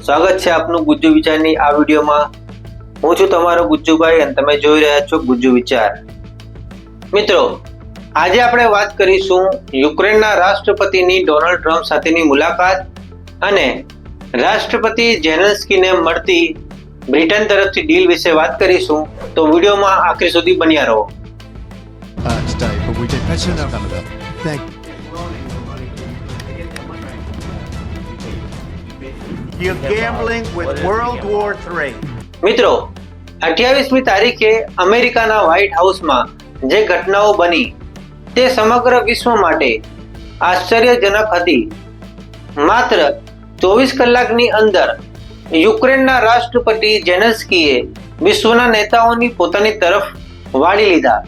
સ્વાગત છે આપનું ગુજ્જુ વિચારની આ વિડીયોમાં હું છું તમારો ગુજ્જુભાઈ અને તમે જોઈ રહ્યા છો ગુજ્જુ વિચાર મિત્રો આજે આપણે વાત કરીશું યુક્રેનના રાષ્ટ્રપતિની ડોનાલ્ડ ટ્રમ્પ સાથેની મુલાકાત અને રાષ્ટ્રપતિ જેનલ્સ્કીને મળતી બ્રિટન તરફથી ડીલ વિશે વાત કરીશું તો વિડીયોમાં આખરી સુધી બન્યા રહો uh, today, but we did. That's enough. Canada. Thank. You're gambling with World War III. મિત્રો, અઠ્યાવીસમી તારીખે અમેરિકાના વ્હાઇટ હાઉસમાં જે ઘટનાઓ બની, તે સમગ્ર વિશ્વ માટે આશ્ચર્યજનક હતી માત્ર ચોવીસ કલાકની અંદર યુક્રેનના રાષ્ટ્રપતિ જેનસ્કીએ વિશ્વના નેતાઓની પોતાની તરફ વાળી લીધા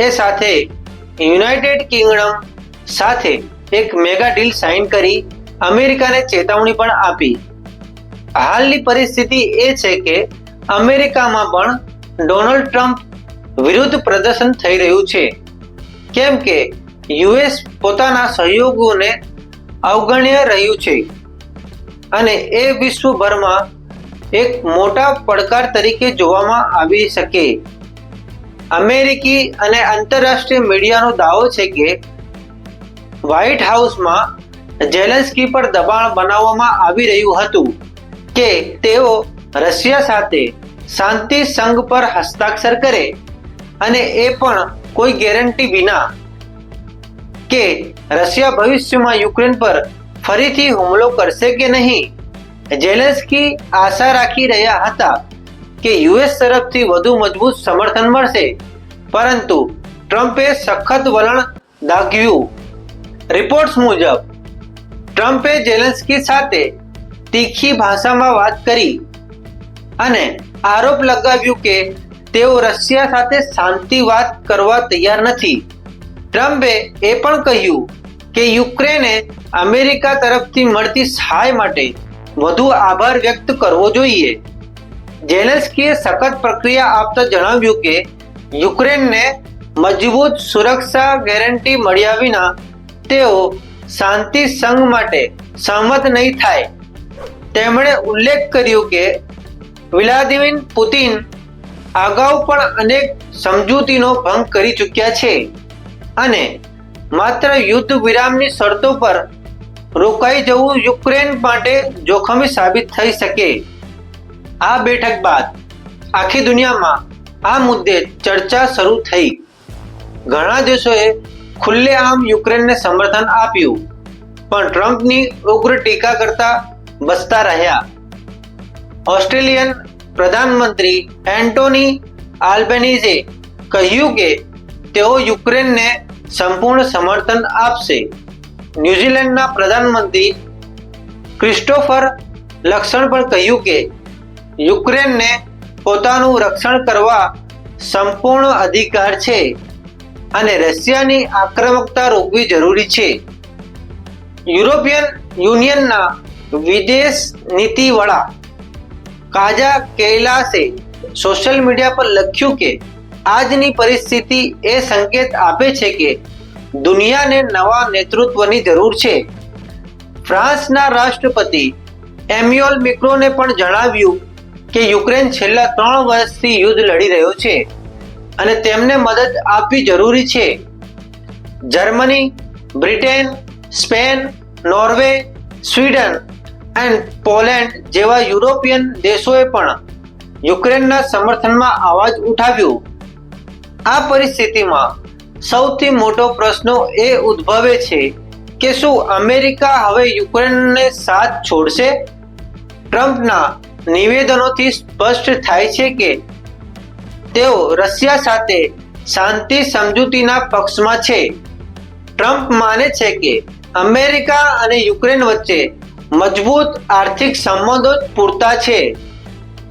એ સાથે યુનાઇટેડ કિંગડમ સાથે એક મેગા ડીલ સાઇન કરી અમેરિકાને ચેતવણી પણ આપી. હાલની પરિસ્થિતિ એ છે કે અમેરિકામાં પણ ડોનાલ્ડ ટ્રમ્પ વિરુદ્ધ પ્રદર્શન થઈ રહ્યું છે. કેમ કે યુએસ પોતાના સહયોગોને અવગણ્ય રહ્યું છે. અને એ વિશ્વભરમાં એક મોટા પડકાર તરીકે જોવામાં આવી શકે. અમેરિકી અને આંતરરાષ્ટ્રીય મીડિયાનો દાવો છે કે વ્હાઇટ હાઉસમાં જેલેન્સ્કી પર દબાણ બનાવવામાં આવી રહ્યું હતું કે તેઓ રશિયા સાથે શાંતિ સંઘ પર હસ્તાક્ષર કરે અને એ પણ કોઈ ગેરંટી વિના કે રશિયા ભવિષ્યમાં યુક્રેન પર ફરીથી હુમલો કરશે કે નહીં. જેલેન્સ્કી આશા રાખી રહ્યા હતા કે યુએસ તરફથી વધુ મજબૂત સમર્થન મળશે, પરંતુ ટ્રમ્પે સખત વલણ દાખ્યું રિપોર્ટ્સ મુજબ ટ્રમ્પે જેલેન્સ્કી સાથે તીખી ભાષામાં વાત કરી અને આરોપ લગાવ્યું કે તેઓ રશિયા સાથે શાંતિ વાત કરવા તૈયાર નથી. ટ્રમ્પે એ પણ કહ્યું કે યુક્રેને અમેરિકા તરફથી મળતી સહાય માટે વધુ આભાર વ્યક્ત કરવો જોઈએ. જેલેન્સ્કીએ સખત પ્રક્રિયા આપતા જણાવ્યું કે યુક્રેનને મજબૂત સુરક્ષા ગેરંટી મળ્યા વિના તેઓ શાંતિ સંઘ માટે સહમત નહીં થાય. તેમણે ઉલ્લેખ કર્યો કે વ્લાદિમીર પુતિન અગાઉ પણ અનેક સમજૂતીનો ભંગ કરી ચૂક્યા છે અને માત્ર યુદ્ધ વિરામની શરતો પર રોકાઈ જવું યુક્રેન માટે જોખમી સાબિત થઈ શકે. આ બેઠક બાદ આખી દુનિયામાં આ મુદ્દે ચર્ચા શરૂ થઈ. ઘણા દેશોએ ખુલ્લેઆમ યુક્રેનને સમર્થન આપ્યું. પણ ટ્રમ્પની ઉગ્ર ટીકા કરતા બસતા રહ્યા. ઓસ્ટ્રેલિયન પ્રધાનમંત્રી એન્ટોની આલ્બેનીઝે કહ્યું કે તેઓ યુક્રેનને સંપૂર્ણ સમર્થન આપશે. ન્યૂઝીલેન્ડના પ્રધાનમંત્રી ક્રિસ્ટોફર લક્ષણ પણ કહ્યું કે યુક્રેનને પોતાનું રક્ષણ કરવા સંપૂર્ણ અધિકાર છે. અને રશિયાની આક્રમકતા રોકવી જરૂરી છે. યુરોપિયન યુનિયનના વિદેશ નીતિ વડા કાજા કૈલાસે સોશિયલ મીડિયા પર લખ્યું કે, આજની પરિસ્થિતિ એ સંકેત આપે છે કે દુનિયાને નવા નેતૃત્વની જરૂર છે. ફ્રાન્સના રાષ્ટ્રપતિ એમ્યુઅલ મિક્રોને પણ જણાવ્યું કે, યુક્રેન છેલ્લા ત્રણ વર્ષથી યુદ્ધ લડી રહ્યો છે. અને તેમને મદદ આપવી જરૂરી છે. Germany, Britain, Spain, Norway, Sweden and Poland જેવા યુરોપિયન દેશોએ પણ યુક્રેનના સમર્થનમાં અવાજ ઉઠાવ્યો. આ પરિસ્થિતિમાં સૌથી મોટો પ્રશ્ન એ ઉદ્ભવે છે કે શું અમેરિકા હવે યુક્રેનને સાથ છોડશે? ટ્રમ્પના નિવેદનોથી સ્પષ્ટ થાય છે કે તેઓ રશિયા સાથે શાંતિ સમજૂતીના પક્ષમાં છે. ટ્રમ્પ માને છે કે અમેરિકા અને યુક્રેન વચ્ચે મજબૂત આર્થિક સંબંધો પૂરતા છે.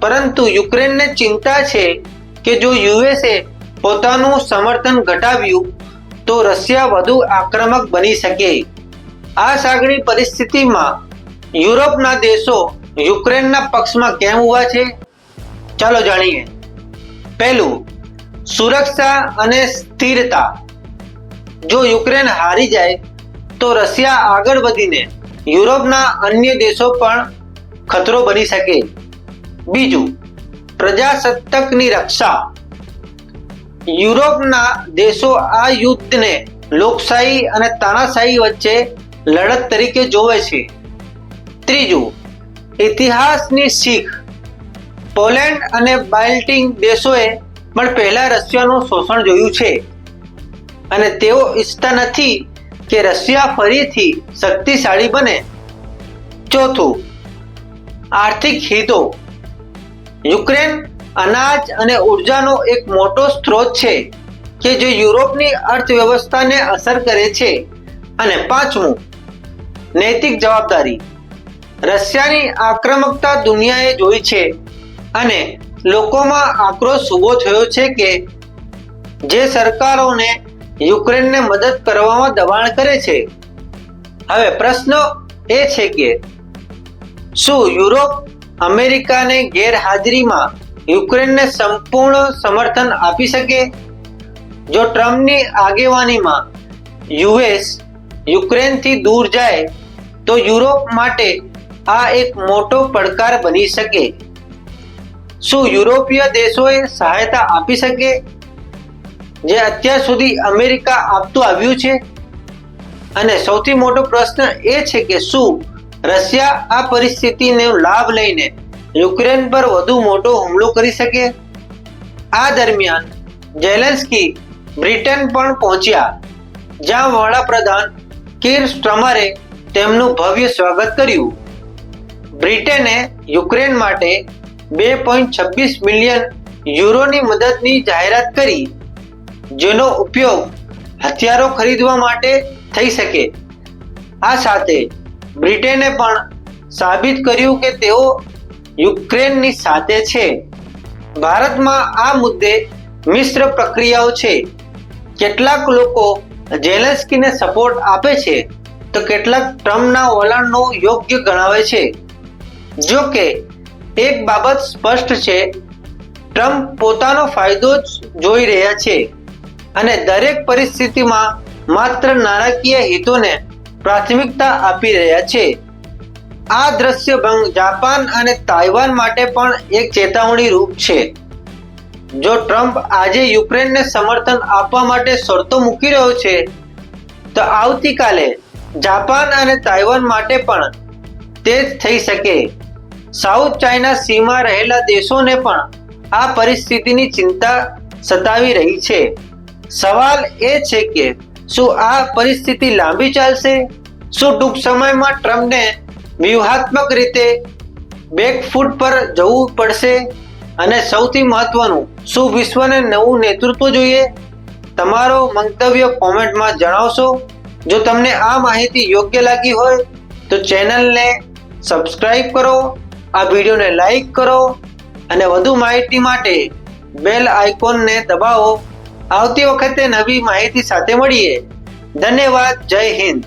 પરંતુ યુક્રેનને ચિંતા છે કે જો યુએસએ પોતાનું સમર્થન ઘટાવ્યું, તો રશિયા વધુ આક્રમક બની શકે. આ સાગરી પરિસ્થિતિમાં યુરોપના દેશો યુક્રેનના પક્ષમાં કેમ ઊભા છે? ચાલો જાણીએ. પહેલું, સુરક્ષા અને સ્થિરતા. જો યુક્રેન હારી જાય, તો રશિયા આગળ વધીને યુરોપના અન્ય દેશો પણ ખતરો બની શકે. બીજું, પ્રજાસત્તાકની રક્ષા. યુરોપના દેશો આ યુદ્ધને લોકશાહી અને તાનાશાહી વચ્ચે લડત તરીકે જોવે છે. ત્રીજું, ઇતિહાસની શીખ. પોલેન્ડ અને બાલ્ટિંગ દેશોએ પણ પહેલા રશિયાનું શોષણ જોયું છે. અને તેઓ ઈચ્છતા નથી કે રશિયા ફરીથી શક્તિશાળી બને. ચોથું, આર્થિક હિતો. યુક્રેન અનાજ અને ઉર્જાનો એક મોટો સ્ત્રોત છે કે જે યુરોપની અર્થવ્યવસ્થાને અસર કરે છે. અને પાંચમું, નૈતિક જવાબદારી. રશિયાની આક્રમકતા દુનિયાએ જોઈ છે. અને લોકોમાં આક્રોશ ઊભો થયો છે કે જે સરકારોને યુક્રેનને મદદ કરવામાં દબાણ કરે છે. હવે પ્રશ્ન એ છે કે શું યુરોપ અમેરિકાને ગેરહાજરીમાં યુક્રેનને સંપૂર્ણ સમર્થન આપી શકે? જો ટ્રમ્પની આગેવાનીમાં યુએસ યુક્રેનથી દૂર જાય, તો યુરોપ માટે આ એક મોટો પડકાર બની શકે. શું યુરોપીય દેશોએ સહાયતા આપી શકે? જે અત્યાર સુધી અમેરિકા આપતું આવ્યું છે? અને સૌથી મોટો પ્રશ્ન એ છે કે શું રશિયા આ પરિસ્થિતિનો લાભ લઈને યુક્રેન પર વધુ મોટો હુમલો કરી શકે? આ દરમિયાન જેલેન્સ્કી બ્રિટન પણ પહોંચ્યા, જ્યાં વડાપ્રધાન કીર સ્ટ્રમરે તેમનું ભવ્ય સ્વાગત કર્યું. બ્રિટને યુક્રેન માટે બે પોઈન્ટ છવ્વીસ મિલિયન યુરોની મદદની જાહેરાત કરી, જેનો ઉપયોગ હથિયારો ખરીદવા માટે થઈ શકે. આ સાથે બ્રિટેને પણ સાબિત કર્યું કે તેઓ યુક્રેનની સાથે છે. ભારતમાં આ મુદ્દે મિશ્ર પ્રક્રિયાઓ છે. કેટલાક લોકો ઝેલેન્સ્કીને સપોર્ટ આપે છે, તો કેટલાક ટ્રમ્પના વલણનો યોગ્ય ગણાવે છે. જો કે એક બાબત સ્પષ્ટ છે, ટ્રમ્પ પોતાનો ફાયદો જ જોઈ રહ્યા છે અને દરેક પરિસ્થિતિમાં માત્ર નાણાકીય હિતોને પ્રાથમિકતા આપી રહ્યા છે. આ દ્રશ્ય ભંગ જાપાન અને તાઇવાન માટે પણ એક ચેતવણી રૂપ છે. જો ટ્રમ્પ આજે યુક્રેનને સમર્થન આપવા માટે શરતો મૂકી રહ્યો છે, તો આવતીકાલે જાપાન અને તાઇવાન માટે પણ તે જ થઈ શકે. સાઉથ ચાઇના સીમા રહેલા દેશોને પણ આ પરિસ્થિતિની ચિંતા સતાવી રહી છે. સવાલ એ છે કે, શું આ પરિસ્થિતિ લાંબી ચાલશે? શું ટૂંક સમયમાં ટ્રમ્પને વ્યૂહાત્મક રીતે બેકફૂટ પર જવું પડશે? અને સૌથી મહત્વનું, શું વિશ્વને નવું નેતૃત્વ જોઈએ? તમારો મંતવ્ય કોમેન્ટમાં જણાવશો. જો તમને આ માહિતી યોગ્ય લાગી હોય, તો ચેનલને સબસ્ક્રાઈબ કરો આ વિડીયોને લાઈક કરો અને વધુ માહિતી માટે બેલ આઇકોનને દબાવો. આવતી વખતે નવી માહિતી સાથે મળીએ. ધન્યવાદ. જય હિન્દ.